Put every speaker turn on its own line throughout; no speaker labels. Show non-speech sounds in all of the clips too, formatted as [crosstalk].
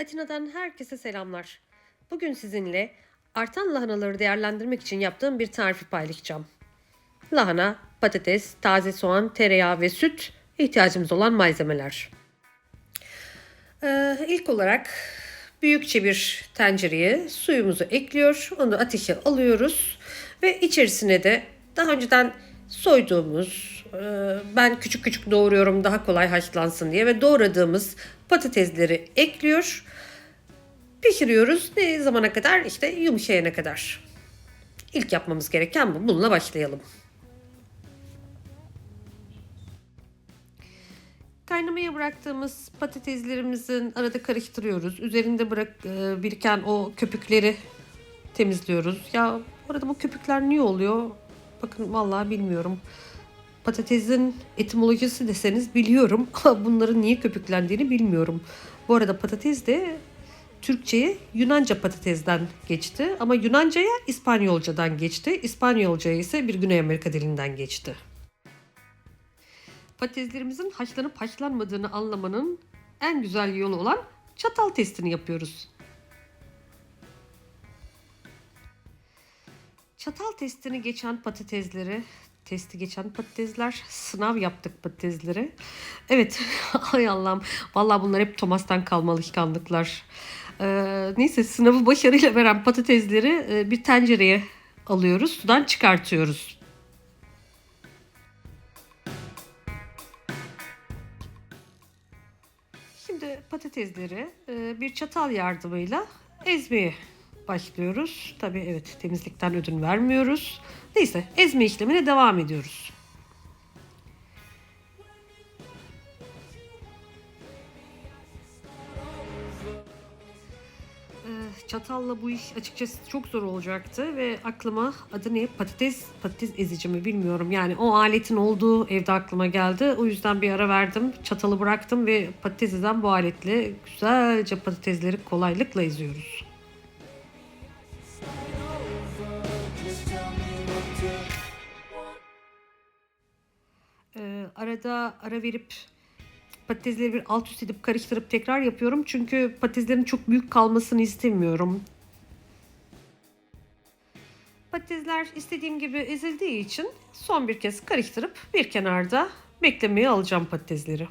Atina'dan herkese selamlar. Bugün sizinle artan lahanaları değerlendirmek için yaptığım bir tarifi paylaşacağım. Lahana, patates, taze soğan, tereyağı ve süt ihtiyacımız olan malzemeler. Ee, ilk olarak büyükçe bir tencereye suyumuzu ekliyor. Onu ateşe alıyoruz ve içerisine de daha önceden soyduğumuz, ben küçük küçük doğruyorum daha kolay haşlansın diye ve doğradığımız patatesleri ekliyor. Pişiriyoruz ne zamana kadar? İşte yumuşayana kadar. İlk yapmamız gereken bu. Bununla başlayalım. Kaynamaya bıraktığımız patateslerimizin arada karıştırıyoruz. Üzerinde bırak e, biriken o köpükleri temizliyoruz. Ya orada bu köpükler niye oluyor? Bakın vallahi bilmiyorum. Patatesin etimolojisi deseniz biliyorum [laughs] ama bunların niye köpüklendiğini bilmiyorum. Bu arada patates de Türkçe'ye Yunanca patatesden geçti ama Yunanca'ya İspanyolcadan geçti. İspanyolca'ya ise bir Güney Amerika dilinden geçti. Patateslerimizin haşlanıp haşlanmadığını anlamanın en güzel yolu olan çatal testini yapıyoruz. Çatal testini geçen patatesleri, testi geçen patatesler, sınav yaptık patatesleri. Evet, [laughs] ay Allah'ım. Vallahi bunlar hep Thomas'tan kalma alışkanlıklar. Ee, neyse sınavı başarıyla veren patatesleri e, bir tencereye alıyoruz. Sudan çıkartıyoruz. Şimdi patatesleri e, bir çatal yardımıyla ezmeye başlıyoruz. Tabii evet temizlikten ödün vermiyoruz. Neyse ezme işlemine devam ediyoruz. Ee, Çatalla bu iş açıkçası çok zor olacaktı ve aklıma adı ne patates patates ezici mi bilmiyorum. Yani o aletin olduğu evde aklıma geldi. O yüzden bir ara verdim. Çatalı bıraktım ve patates ezen bu aletle güzelce patatesleri kolaylıkla eziyoruz. Arada ara verip patatesleri bir alt üst edip karıştırıp tekrar yapıyorum. Çünkü patateslerin çok büyük kalmasını istemiyorum. Patatesler istediğim gibi ezildiği için son bir kez karıştırıp bir kenarda beklemeye alacağım patatesleri.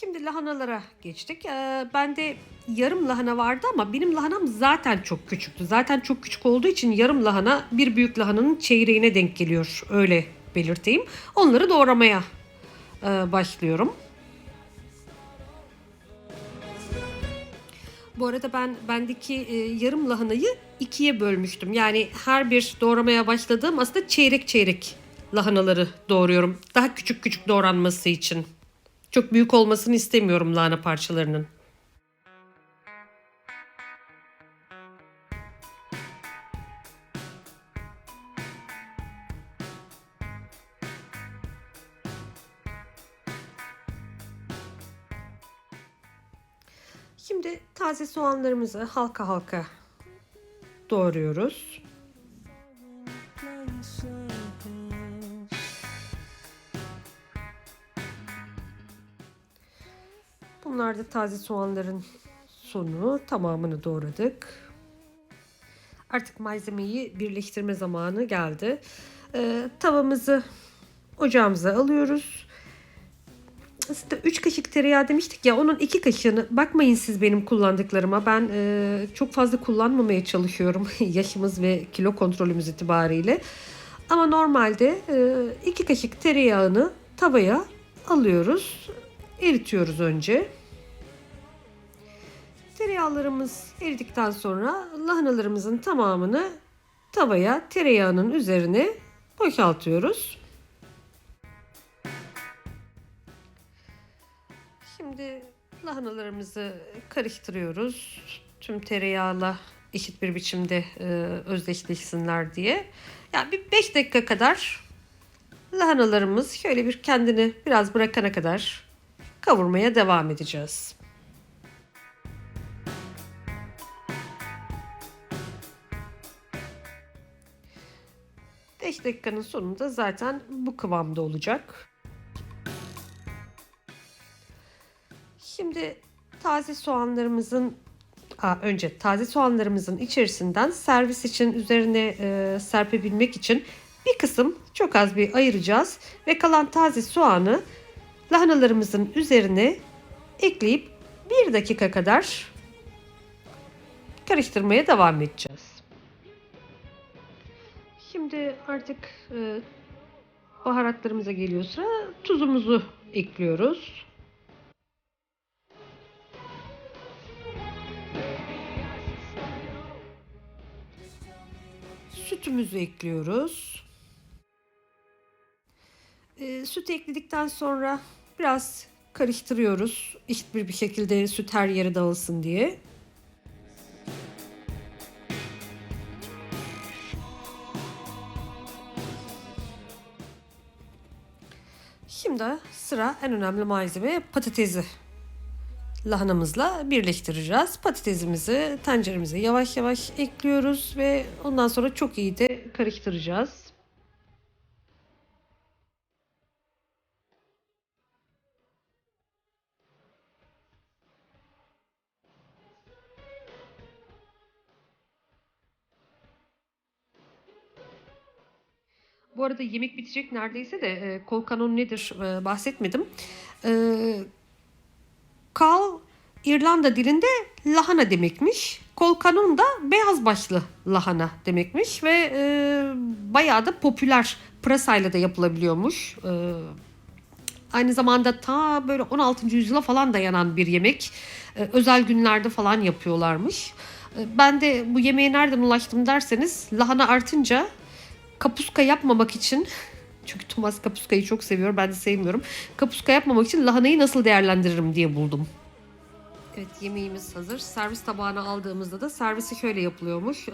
Şimdi lahanalara geçtik. Ee, bende yarım lahana vardı ama benim lahanam zaten çok küçüktü. Zaten çok küçük olduğu için yarım lahana bir büyük lahananın çeyreğine denk geliyor. Öyle belirteyim. Onları doğramaya e, başlıyorum. Bu arada ben bendeki e, yarım lahanayı ikiye bölmüştüm. Yani her bir doğramaya başladığım aslında çeyrek çeyrek lahanaları doğruyorum. Daha küçük küçük doğranması için. Çok büyük olmasını istemiyorum lahana parçalarının. Şimdi taze soğanlarımızı halka halka doğruyoruz. Bunlar da taze soğanların sonu. Tamamını doğradık. Artık malzemeyi birleştirme zamanı geldi. Ee, tavamızı ocağımıza alıyoruz. Aslında 3 kaşık tereyağı demiştik ya onun 2 kaşığını bakmayın siz benim kullandıklarıma. Ben e, çok fazla kullanmamaya çalışıyorum [laughs] yaşımız ve kilo kontrolümüz itibariyle. Ama normalde 2 kaşık tereyağını tavaya alıyoruz. Eritiyoruz önce. Tereyağlarımız eridikten sonra lahanalarımızın tamamını tavaya tereyağının üzerine boşaltıyoruz. Şimdi lahanalarımızı karıştırıyoruz. Tüm tereyağla eşit bir biçimde e, özdeşleşsinler diye. Yani bir 5 dakika kadar lahanalarımız şöyle bir kendini biraz bırakana kadar kavurmaya devam edeceğiz. Beş dakikanın sonunda zaten bu kıvamda olacak. Şimdi taze soğanlarımızın Aa, önce taze soğanlarımızın içerisinden servis için üzerine e, serpebilmek için bir kısım çok az bir ayıracağız ve kalan taze soğanı lahanalarımızın üzerine ekleyip bir dakika kadar karıştırmaya devam edeceğiz. Şimdi artık e, baharatlarımıza geliyor sıra. Tuzumuzu ekliyoruz. Sütümüzü ekliyoruz. E, süt ekledikten sonra biraz karıştırıyoruz. Eşit bir şekilde süt her yere dağılsın diye. Şimdi sıra en önemli malzeme patatesi lahanamızla birleştireceğiz. Patatesimizi tenceremize yavaş yavaş ekliyoruz ve ondan sonra çok iyi de karıştıracağız. Bu arada yemek bitecek neredeyse de e, kol kanon nedir e, bahsetmedim. E, kal İrlanda dilinde lahana demekmiş. Kol kanon da beyaz başlı lahana demekmiş ve e, bayağı da popüler pırasayla da yapılabiliyormuş. E, aynı zamanda ta böyle 16. yüzyıla falan dayanan bir yemek. E, özel günlerde falan yapıyorlarmış. E, ben de bu yemeğe nereden ulaştım derseniz lahana artınca kapuska yapmamak için çünkü Thomas kapuskayı çok seviyor ben de sevmiyorum. Kapuska yapmamak için lahanayı nasıl değerlendiririm diye buldum. Evet yemeğimiz hazır. Servis tabağına aldığımızda da servisi şöyle yapılıyormuş. Ee,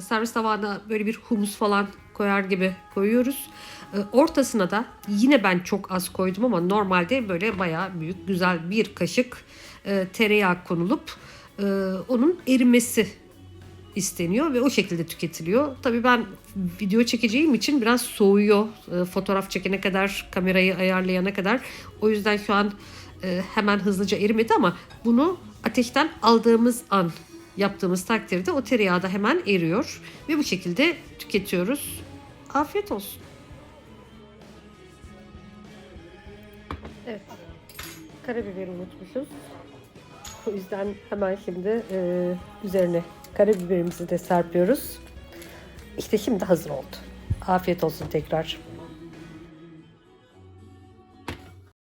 servis tabağına böyle bir humus falan koyar gibi koyuyoruz. Ee, ortasına da yine ben çok az koydum ama normalde böyle bayağı büyük güzel bir kaşık e, tereyağı konulup e, onun erimesi isteniyor ve o şekilde tüketiliyor. Tabii ben video çekeceğim için biraz soğuyor. E, fotoğraf çekene kadar, kamerayı ayarlayana kadar. O yüzden şu an e, hemen hızlıca erimedi ama bunu ateşten aldığımız an yaptığımız takdirde o tereyağı da hemen eriyor ve bu şekilde tüketiyoruz. Afiyet olsun. Evet. Karabiberi unutmuşuz. O yüzden hemen şimdi e, üzerine karabiberimizi de serpiyoruz. İşte şimdi hazır oldu. Afiyet olsun tekrar.